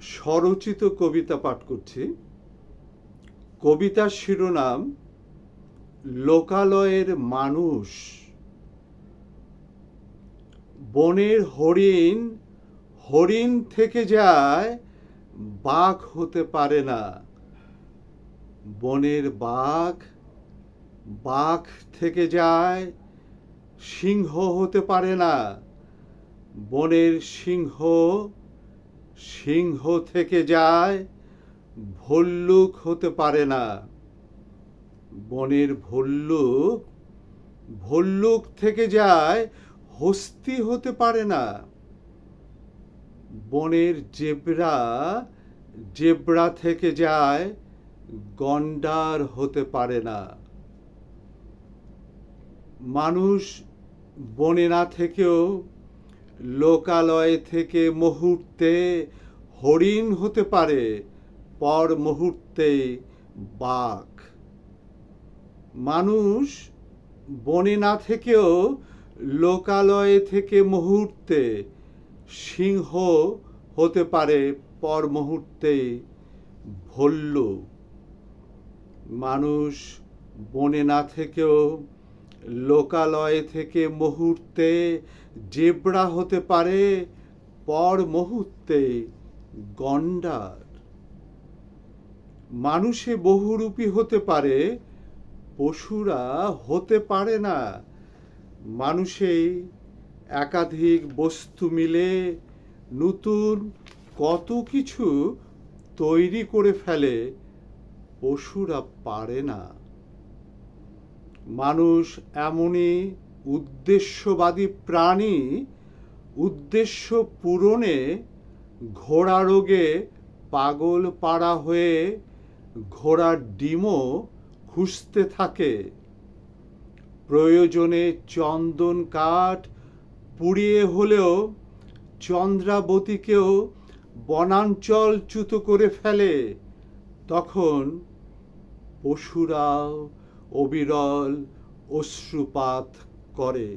স্বরচিত কবিতা পাঠ করছি। কবিতার শিরোনাম, লোকালয়ের মানুষ। বনের হরিণ হরিণ থেকে যায়, বাঘ হতে পারে না। বনের বাঘ বাঘ থেকে যায়, সিংহ হতে পারে না। বনের সিংহ সিংহ থেকে যায়, ভল্লুক হতে পারে না। বনের ভল্লুক ভল্লুক থেকে যায়, হস্তি হতে পারে না। বনের জেব্রা জেব্রা থেকে যায়, গন্ডার হতে পারে না। মানুষ বনে না থেকেও লোকালয় থেকে মুহূর্তে হরিণ হতে পারে, পর মুহূর্তে বাঘ। মানুষ বনে না থেকেও লোকালয় থেকে মুহূর্তে সিংহ হতে পারে, পর মুহূর্তে ভল্লু। মানুষ বনে না থেকেও লোকালয় থেকে মুহূর্তে জেব্রা হতে পারে, পর মুহূর্তে গন্ডার। মানুষে বহুরূপী হতে পারে, পশুরা হতে পারে না। মানুষে একাধিক বস্তু মিলে নতুন কত কিছু তৈরি করে ফেলে, পশুরা পারে না। মানুষ এমনই উদ্দেশ্যবাদী প্রাণী, উদ্দেশ্য পূরণে ঘোড়া রোগে পাগল পাড়া হয়ে ঘোড়ার ডিমও খুঁজতে থাকে। প্রয়োজনে চন্দন কাঠ পুড়িয়ে হলেও চন্দ্রাবতীকেও বনাঞ্চল চ্যুত করে ফেলে। তখন পশুরাও অবিরল অশ্রুপাত করে।